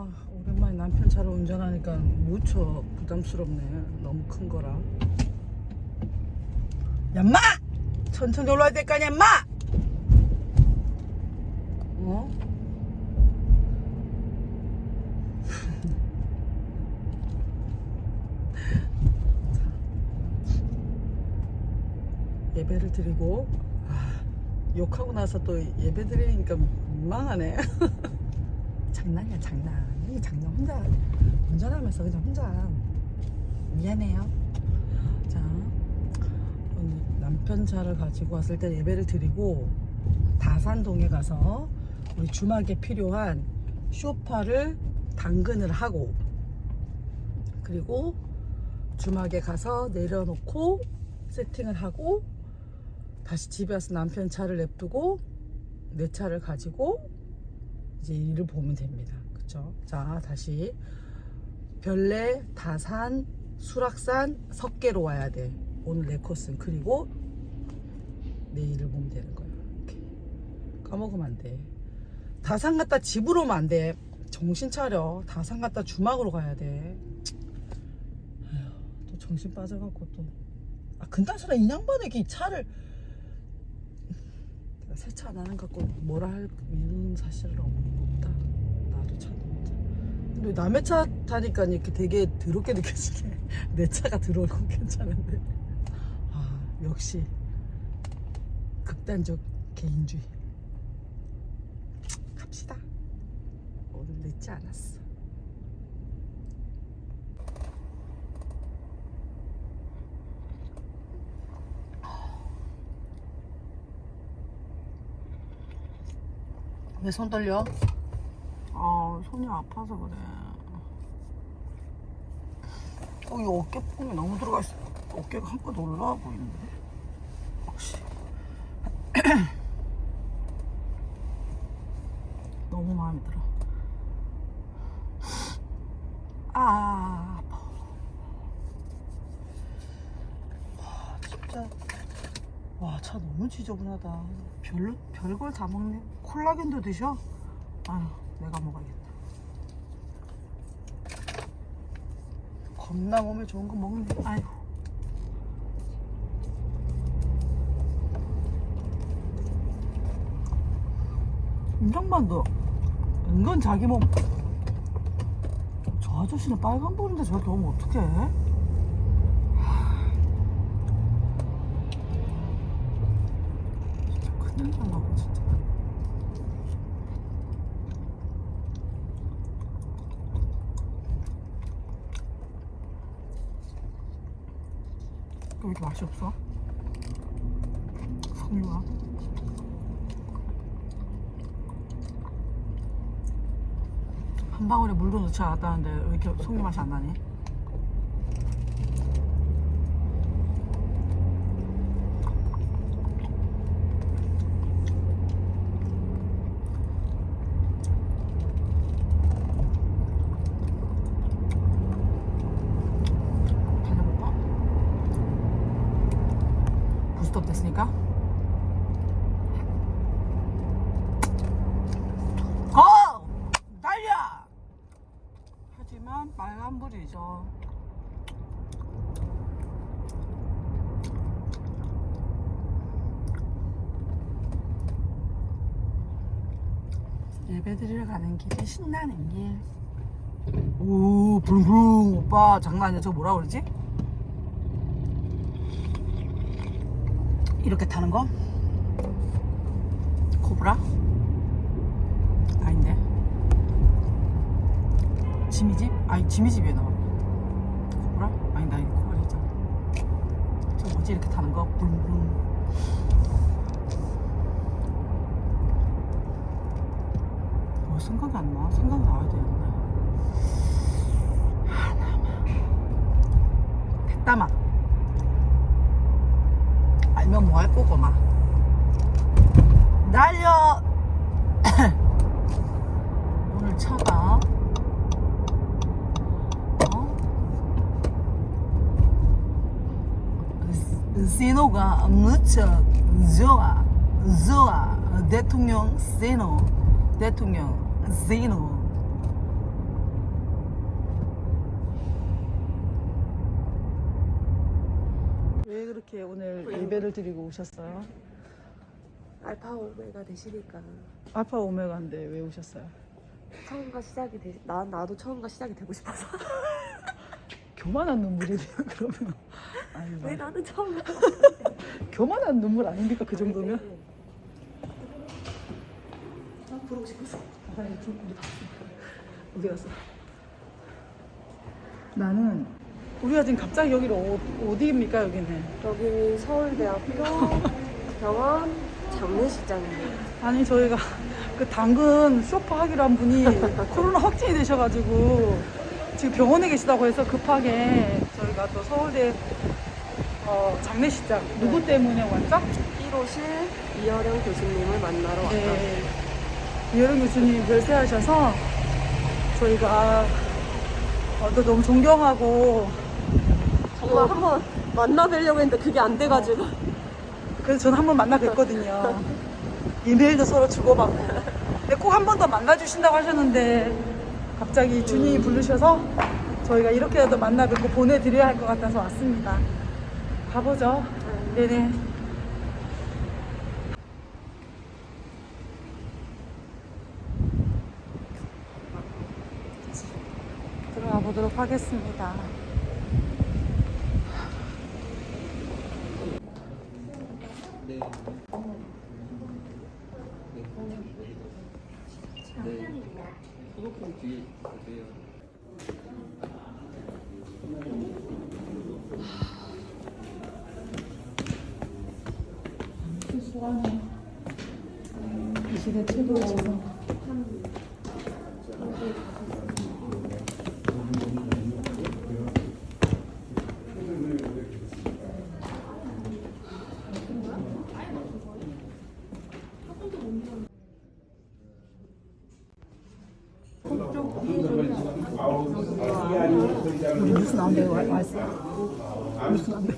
아, 오랜만에 남편 차로 운전하니까 무척 부담스럽네. 너무 큰 거라. 야, 마! 천천히 올라야 될 거 아니야, 마! 어? 자. 예배를 드리고 아, 욕하고 나서 또 예배 드리니까 민망하네. 장난이야 장난. 이게 장난 혼자 운전하면서 그냥 혼자. 미안해요. 자 오늘 남편 차를 가지고 왔을 때 예배를 드리고 다산동에 가서 우리 주막에 필요한 쇼파를 당근을 하고 그리고 주막에 가서 내려놓고 세팅을 하고 다시 집에 와서 남편 차를 냅두고 내 차를 가지고 이제 일을 보면 됩니다. 그쵸? 자, 다시. 별내, 다산, 수락산, 석계로 와야 돼. 오늘 내 코스는. 그리고 내일을 보면 되는 거야. 이렇게. 까먹으면 안 돼. 다산 갔다 집으로 오면 안 돼. 정신 차려. 다산 갔다 주막으로 가야 돼. 아휴, 또 정신 빠져갖고 또. 아, 근단소나 이 양반에게 이 차를. 세차 것 갖고 뭐라 할 이런 사실은 없- 없다. 나도 차 타자. 근데 남의 차 타니까 이렇게 되게 더럽게 느껴지네. 내 차가 들어오고 괜찮은데. 아 역시 극단적 개인주의. 갑시다. 오늘 늦지 않았어. 왜 손 떨려? 아 손이 아파서 그래. 어, 이 어깨 폼이 너무 들어가 있어. 어깨가 한껏 올라와 보이는데. 혹시 너무 마음에 들어. 아 아파. 와, 진짜. 와, 차 너무 지저분하다. 별, 별걸 다 먹네. 콜라겐도 드셔? 아휴, 내가 먹어야겠다. 겁나 몸에 좋은 거 먹네. 아휴. 인정만도 은근 자기 몸. 저 아저씨는 빨간 불인데 저렇게 오면 어떡해? 진짜 큰일 날라고 진짜 왜 이렇게 맛이 없어? 석류가 한 방울에 물도 넣지 않았다는데 왜 이렇게 석류 맛이 안 나니? 달려볼까? 부스톱 됐으니까 고! 달려! 하지만 빨간불이죠 예배드리러 가는 길이 신나는 길 오, 붕붕 오빠 장난 아니야. 저거 뭐라 그러지? 이렇게 타는 거? 코브라? 아닌데. 지미집? 아니 지미집이야 나. 코브라? 아니다 이거 코브라 있잖아. 저 뭐지 이렇게 타는 거? 붕붕. 뭐 생각이 안 나? 생각이 나야 되는데. 됐다마 알면 뭐할 거고 막. 날려. 오늘 차가. 어? 신호가 무척 좋아 좋아. 대통령 신호 대통령 신호 이렇게 오늘 예배를 드리고 오셨어요? 알파 오메가 되시니까 알파 오메가인데 왜 오셨어요? 처음과 시작이 되, 나 나도 처음과 시작이 되고 싶어서 교만한 눈물이네요 그러면 아니 왜 나는 처음 교만한 눈물 아닙니까 그 정도면? 나 부르고 싶어서 아니 좀 우리 봤으니까 어디 갔어? 나는 우리가 지금 갑자기 여기로 어, 어디입니까 여기는? 여기 서울대학교 병원 장례식장입니다. 아니 저희가 그 당근 쇼파 하기로 한 분이 코로나 확진이 되셔가지고 지금 병원에 계시다고 해서 급하게 저희가 또 서울대 어, 장례식장 누구 때문에 왔죠? 1호실 이어령 교수님을 만나러 왔다. 네. 이효령 교수님 별세하셔서 저희가 어, 또 너무 존경하고 정말 한번 만나뵈려고 했는데 그게 안 돼가지고 그래서 저는 한 번 만나 뵀거든요. 이메일도 서로 주고받고. 근데 꼭 한 번 더 만나주신다고 하셨는데 갑자기 주님이 부르셔서 저희가 이렇게라도 만나 뵙고 보내드려야 할 것 같아서 왔습니다. 가보죠. 네네. 들어가 보도록 하겠습니다. 소독품 뒤에 보세요. 수고하네. 이 시대 최고였어. 우 뉴스 나온데 와, 왔어. 뉴스 나온데.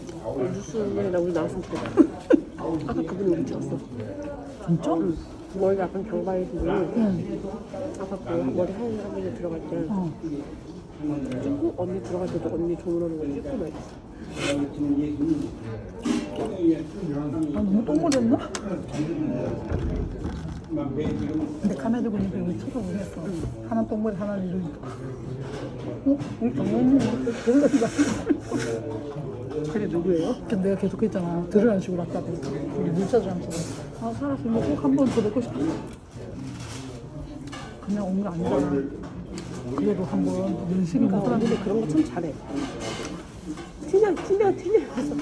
뉴스에 나 우리 나왔을 때 아까 그분이 우리 찍었어. 진짜? 머리가 약간 경과해서 응. 아까 그 머리 하얀 사람이 들어갈 때 어. 찍고 언니 들어갈 때도 언니 조문하는 거 찍고 막 아, 너무 똥물렸나? 근데 카메라 있는데 여기 쳐다보겠어. 하나 똥물이 하나는 이러니까. 어? 우리 별로다. 그게 누구예요? 근데 내가 계속 했잖아. 들으라는 식으로 아까 우리 물차주랑 서 아, 살았으면 꼭한 번더 뵙고 싶다. 그냥 온 거 아니잖아. 그래도 한번 연식이 그러니까 나더라. 언니는 그런 거 참 잘해. 티냐 티냐 해서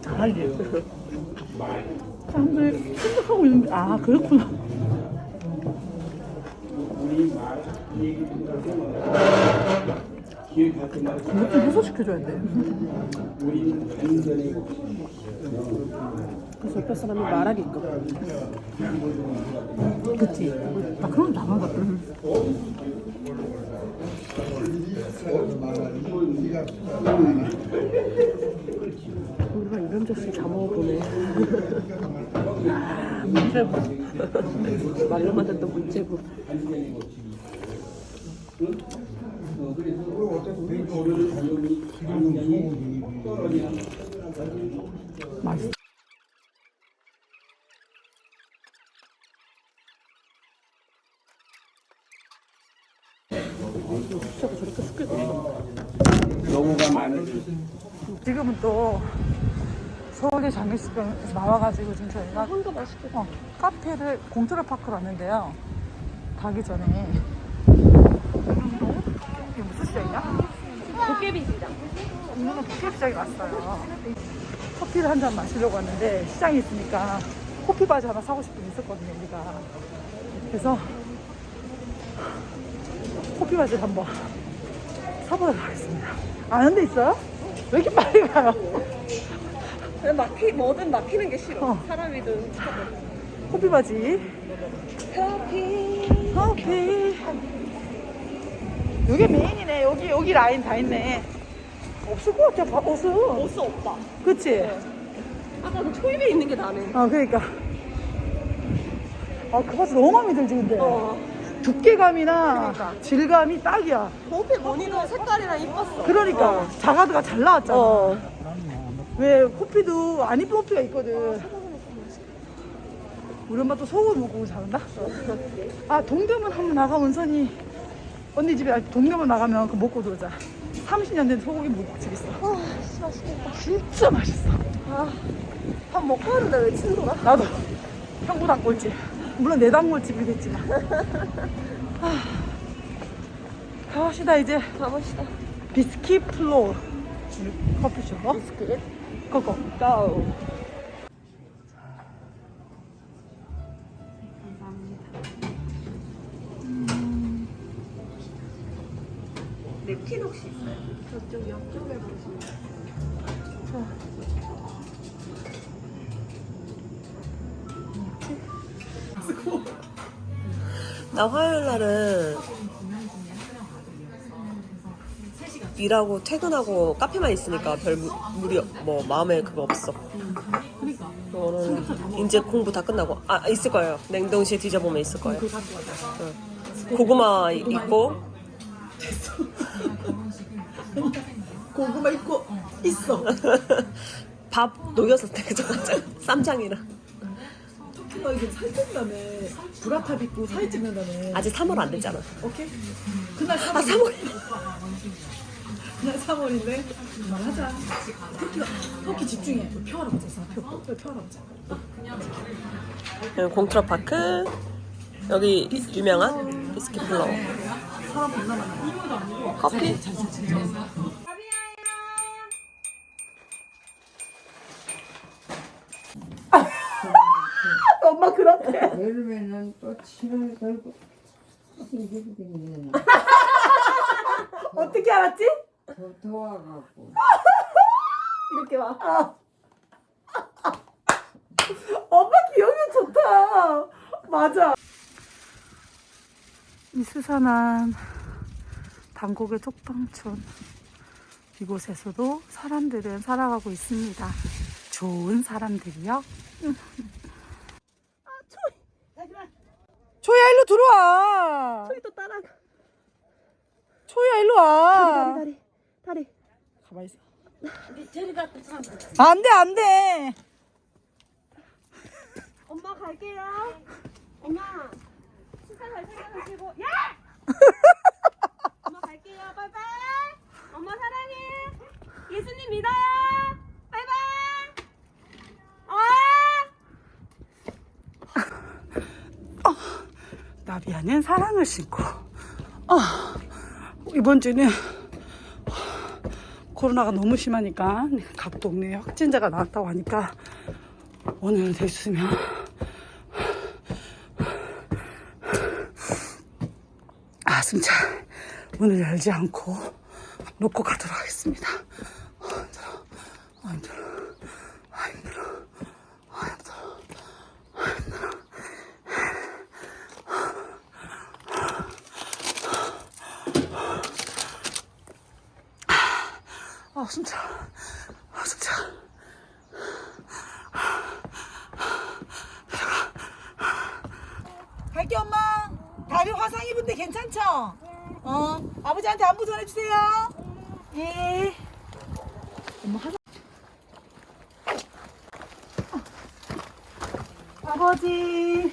잘하지. 사람들이 생각하고 있는데, 아, 그렇구나. 이것 좀 해소시켜줘야 돼. 그래서 옆에 사람이 말하게끔 그치? 나 그런 거. 우 접시 다 먹어보네. 문제부. 말로만 듣던 문제부. 맛있어. 저렇게 숙여도 있어. 너무가 많은 지금은 또 서울대 장례식장에서 나와가지고 지금 저희가 한거 맛있겠다. 어, 카페를 공트럴 파크로 왔는데요. 가기 전에 이게 무슨 시장이야? 도깨비 시장. 오늘은 커피 시장에 왔어요. 커피를 한 잔 마시려고 왔는데 시장에 있으니까 커피 바지 하나 사고 싶은 게 있었거든요, 우리가. 그래서 커피 바지를 한번 사보도록 하겠습니다. 아는 데 있어요? 왜 이렇게 빨리 가요? 그냥 막히 뭐든 막히는 게 싫어. 어. 사람이든 차든. 커피 바지. 커피. 커피. 여기 메인이네. 여기, 여기 라인 다 있네. 없을 것 같아, 바- 옷은. 옷은 없다. 그치? 아까 그 초입에 있는 게 나네. 아, 그러니까. 아, 그 바지 너무 마음에 들지, 근데. 어. 두께감이나 그러니까. 질감이 딱이야. 그 옆에 무늬도 색깔이랑 이뻤어. 그러니까 어. 자가드가 잘 나왔잖아. 어. 왜 호피도 안 이쁜 호피가 있거든. 우리 엄마 또 소고기 먹고 잘한다? 아, 동대문 한번 나가, 은선이. 언니 집에 동대문 나가면 그거 먹고 들어오자. 30년 된 소고기 무국집 있어. 아, 씨, 맛있겠다. 진짜 맛있어. 아, 밥 먹고 하는데 왜 친구가? 나도 형부 단골집. 물론 내 단골집이겠지만. 아, 가봅시다, 이제. 가봅시다. 비스킷 플로어. 커피숍. 어? 비스킷. 그거. 고. 냅킨 혹시 있어요? 저쪽 옆쪽에 보시면 나 화요일 날은 일하고 퇴근하고 카페만 있으니까 별 무, 무리 뭐 마음에 그거 없어. 저는 이제 공부 다 끝나고 아 있을 거예요. 냉동실에 뒤져보면 있을 거예요. 응. 고구마 있고 고구마 있고 있어. 밥 녹여서 그저 쌈장이랑 너 이거 살 찐다며. 브라탑 입고 사진 찍는다며. 아직 3월 안 됐잖아. 오케이? 그날 3월. 아 3월 그날 3월인데 말하자. 터키가 터키 집중해. 표하라고 자 표. 표하라고 자 여기 공트라파크 여기 유명한 비스킷 플로어 사람 겁나 많아. 커피 엄마 그렇대. 여름에는 또 치를 걸고 이렇게 되면 어떻게 알았지? 더 더워갖고 이렇게 와. 엄마 기억력 좋다. 맞아. 이 수산한 단곡의 쪽방촌 이곳에서도 사람들은 살아가고 있습니다. 좋은 사람들이요. 초야 일로 들어와. 또 따라가 초야 일로 와. 다리 다리 가만히 있어. 안돼 안돼. 엄마 갈게요. 엄마. 식사 잘 챙겨드시고. 야! 엄마 갈게요. 빠이빠이. 엄마 사랑해. 예수님 믿어요 바이바이. 아 나비야는 사랑을 신고. 아, 이번 주는 코로나가 너무 심하니까 각 동네에 확진자가 나왔다고 하니까 오늘 됐으면 아 숨차 문을 열지 않고 놓고 가도록 하겠습니다. 아, 힘들어. 아, 힘들어. 아, 힘들어. 아, 힘들어. 아, 숨차. 아, 숨차. 갈게, 엄마. 다리 화상 입은데 괜찮죠? 어. 아버지한테 안부 전해주세요. 예. 엄마 화상. 아버지.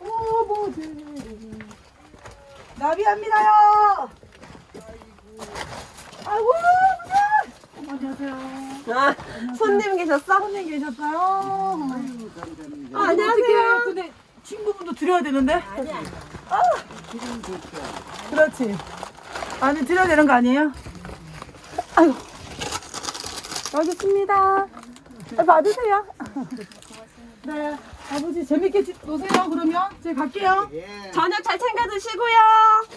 아버지. 나비합니다요. 아이고, 아, 손님 계셨어? 손님 계셨어요? 아, 안녕하세요. 근데 친구분도 드려야 되는데? 아니야. 아. 그렇지. 아니, 드려야 되는 거 아니에요? 아이고. 여기 있습니다. 아, 받으세요. 네. 아버지 재밌게 지- 노세요, 그러면. 저희 갈게요. 예, 저녁 잘 챙겨 드시고요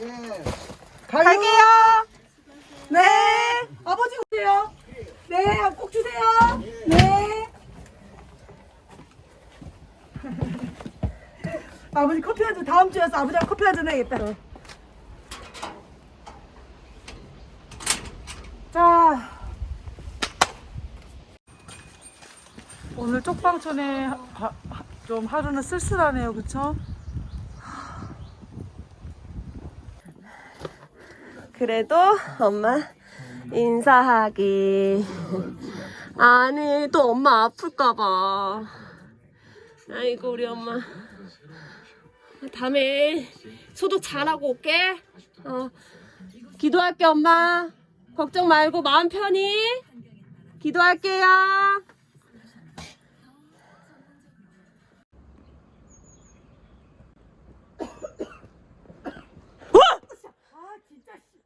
예. 갈게요. 네. 아버지 오세요. 네, 꼭 주세요. 네. 아버지 커피 한잔 다음 주에 와서 아버지랑 커피 한잔 해야겠다. 자. 오늘 쪽방촌에 하- 하- 좀 하루는 쓸쓸하네요, 그쵸? 그래도 엄마 인사하기 아니 또 엄마 아플까봐 아이고 우리 엄마 다음에 소독 잘하고 올게. 어. 기도할게 엄마. 걱정 말고 마음 편히. 기도할게요 아 진짜 씨.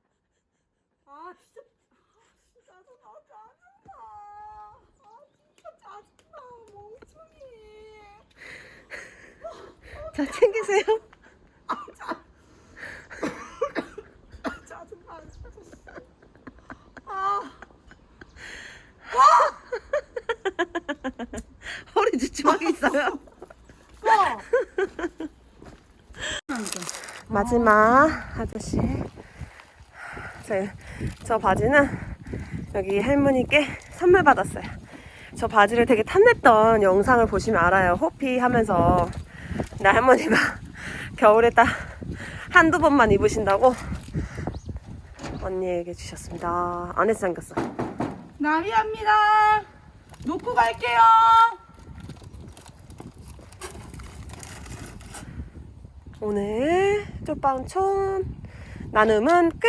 아 진짜 아, 짜증나 짜증나 아 진짜 짜증나 멍청이 자 챙기세요. 아 허리 주춤하게 있어요. 마지막 아저씨. 저, 저 바지는 여기 할머니께 선물 받았어요. 저 바지를 되게 탐냈던 영상을 보시면 알아요. 호피 하면서 나 할머니가 겨울에 딱 한두 번만 입으신다고 언니에게 주셨습니다. 안에서 잠겼어. 나비합니다. 놓고 갈게요. 오늘 쪽방촌 나눔은 끝